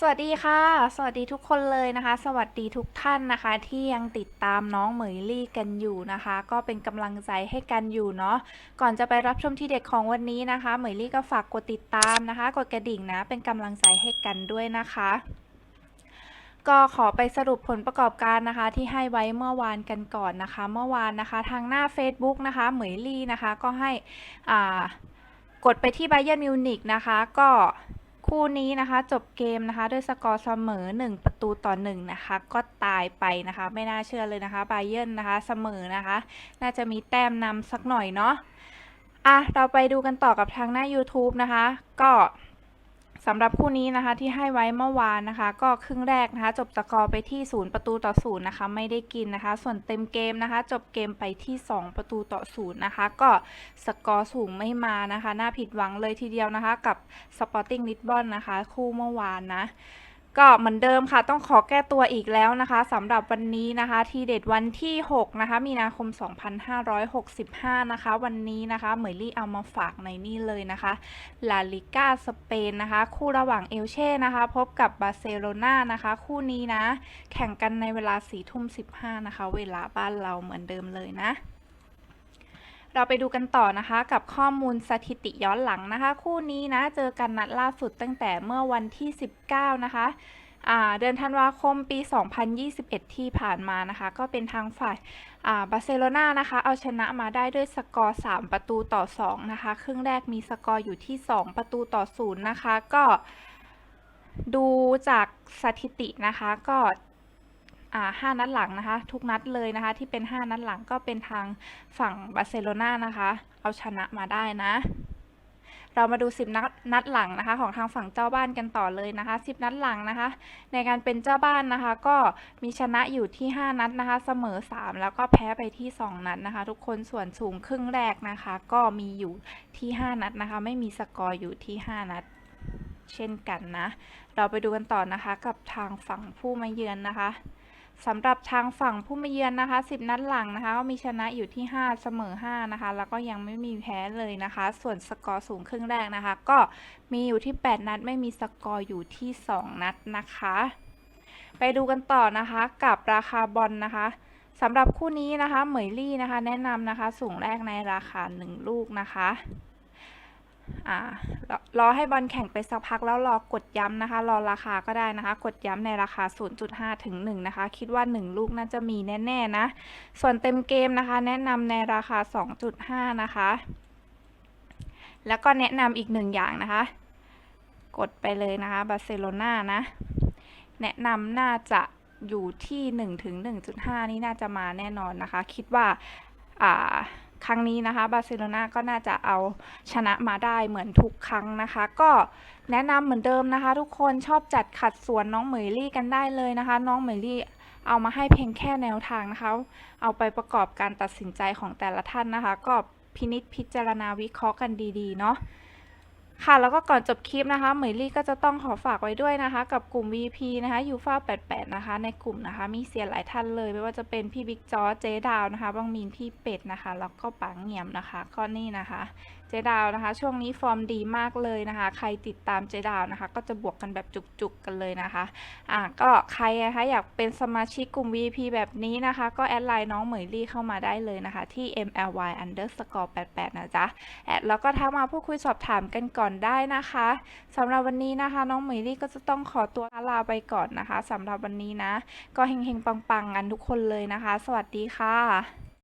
สวัสดีค่ะ สวัสดีทุกคนเลยนะคะ สวัสดีทุกท่านนะคะ ที่ยังติดตามน้องเหมยลี่กันอยู่นะคะ ก็เป็นกำลังใจให้กันอยู่เนาะก่อนจะไปรับชมที่เด็ดของวันนี้นะคะ เหมยลี่ก็ฝากกดติดตามนะคะ กดกระดิ่งนะ เป็นกำลังใจให้กันด้วยนะคะ ก็ขอไปสรุปผลประกอบการนะคะ ที่ให้ไว้เมื่อวานกันก่อนนะคะ เมื่อวานนะคะ ทางหน้า Facebook นะคะ เหมยลี่นะคะ ก็ให้อ่ากดไปที่ไบเย r n มิวนิกนะคะ ก็ คู่นี้นะคะจบเกมนะคะด้วยสกอร์เสมอ 1 ประตูต่อ1นะคะก็ตายไปนะคะ ไม่น่าเชื่อเลยนะคะไบเยนนะคะเสมอนะคะ น่าจะมีแต้มนำสักหน่อยเนาะอะเราไปดูกันต่อกับทางหน้า YouTube นะคะ ก็ สำหรับคู่นี้นะคะที่ให้ไว้เมื่อวานนะคะ ก็ครึ่งแรกนะคะ จบสกอร์ไปที่ 0 ประตูต่อ0นะคะ ไม่ได้กินนะคะ ส่วนเต็มเกมนะคะ จบเกมไปที่ 2 ประตูต่อ0นะคะ ก็สกอร์สูงไม่มานะคะ น่าผิดหวังเลยทีเดียวนะคะ กับสปอร์ติ้งลิสบอนนะคะ คู่เมื่อวานนะ ก็เหมือนเดิมค่ะ ต้องขอแก้ตัวอีกแล้วนะคะสำหรับวันนี้นะคะ ทีเด็ดวันที่ 6 นะคะ มีนาคม 2565 นะคะ วันนี้นะคะเหมยลี่เอามาฝากในนี่เลยนะคะลาลิก้าสเปนนะคะ คู่ระหว่างเอลเช่นะคะ พบกับบาร์เซโลนานะคะ คู่นี้นะ แข่งกันในเวลา4ทุ่ม15 นะคะ เวลาบ้านเราเหมือนเดิมเลยนะ เราไปดูกันต่อนะคะกับข้อมูลสถิติย้อนหลังนะคะ คู่นี้นะเจอกันนัดล่าสุดตั้งแต่เมื่อวันที่ 19 นะคะเดือนธันวาคมปี 2021 ที่ผ่านมานะคะ ก็เป็นทางฝ่ายาบาร์เซโลนานะคะ เอาชนะมาได้ด้วยสกอร์ 3 ประตูต่อ 2 นะคะ ครึ่งแรกมีสกอร์อยู่ที่ 2 ประตูต่อ 0 นะคะ ก็ดูจากสถิตินะคะ ก็ ห้านัดหลังนะคะ ทุกนัดเลยนะคะ ที่เป็น 5 นัดหลังก็เป็นทางฝั่งบาร์เซโลนานะคะ เอาชนะมาได้นะ เรามาดู 10 นัดนัดหลังนะคะ ของทางฝั่งเจ้าบ้านกันต่อเลยนะคะ 10 นัดหลังนะคะ ในการเป็นเจ้าบ้านนะคะ ก็มีชนะอยู่ที่ 5 นัดนะคะ เสมอ 3 แล้วก็แพ้ไปที่ 2 นัดนะคะ ทุกคนส่วนสูงครึ่งแรกนะคะ ก็มีอยู่ที่ 5 นัดนะคะ ไม่มีสกอร์อยู่ที่ 5 นัดเช่นกันนะ เราไปดูกันต่อนะคะกับทางฝั่งผู้มาเยือนนะคะ สำหรับทางฝั่งผู้มาเยือนนะคะ 10 นัดหลังนะคะ ก็มีชนะอยู่ที่ 5 เสมอ 5 นะคะ แล้วก็ยังไม่มีแพ้เลยนะคะ ส่วนสกอร์สูงครึ่งแรกนะคะ ก็มีอยู่ที่ 8 นัด ไม่มีสกอร์อยู่ที่ 2 นัดนะคะ ไปดูกันต่อนะคะกับราคาบอลนะคะสำหรับคู่นี้นะคะ เหมยลี่นะคะ แนะนำนะคะ สูงแรกในราคา 1 ลูกนะคะ รออให้บอลแข่งไปสักพักแล้วรอกดย้ำนะคะ รอราคาก็ได้นะคะ กดย้ำในราคา 0.5 ถึง 1 นะคะ คิดว่า 1 ลูกน่าจะมีแน่ๆนะ ส่วนเต็มเกมนะคะ แนะนำในราคา 2.5 นะคะ แล้วก็แนะนำอีกหนึ่งอย่างนะคะ กดไปเลยนะคะบาร์เซโลนานะ แนะนำน่าจะอยู่ที่ 1 ถึง 1.5 นี่น่าจะมาแน่นอนนะคะ คิดว่าอ่า ครั้งนี้นะคะบาร์เซโลนาก็น่าจะเอาชนะมาได้เหมือนทุกครั้งนะคะ ก็แนะนำเหมือนเดิมนะคะ ทุกคนชอบจัดขัดสวนน้องเหมยลี่กันได้เลยนะคะ น้องเหมยลี่เอามาให้เพียงแค่แนวทางนะคะ เอาไปประกอบการตัดสินใจของแต่ละท่านนะคะ ก็พินิจพิจารณาวิเคราะห์กันดีๆ เนาะ ค่ะแล้วก็ก่อนจบคลิปนะคะเหมยลี่ก็จะต้องขอฝากไว้ด้วยนะคะ กับกลุ่ม VP นะคะยูฟ่า88 นะคะ ในกลุ่มนะคะ มีเสียหลายท่านเลย ไม่ว่าจะเป็นพี่บิ๊กจอร์เจดาวนะคะบางมีนพี่เป็ดนะคะ แล้วก็ปังเงียมนะคะก็นี่นะคะ เจดาวนะคะ ช่วงนี้ฟอร์มดีมากเลยนะคะ ใครติดตามเจดาวนะคะ ก็จะบวกกันแบบจุกๆกันเลยนะคะอ่าก็ใครนะคะอยากเป็นสมาชิกกลุ่ม VP แบบนี้นะคะ ก็แอดไลน์น้องเหมยลี่เข้ามาได้เลยนะคะ ที่ mly underscore 88นะจ๊ะแอดแล้วก็ทักมาพูดคุยสอบถามกันก่อนได้นะคะสำหรับวันนี้นะคะ น้องเหมยลี่ก็จะต้องขอตัวลาไปก่อนนะคะสำหรับวันนี้นะ ก็เฮงๆปังๆกันทุกคนเลยนะคะ สวัสดีค่ะ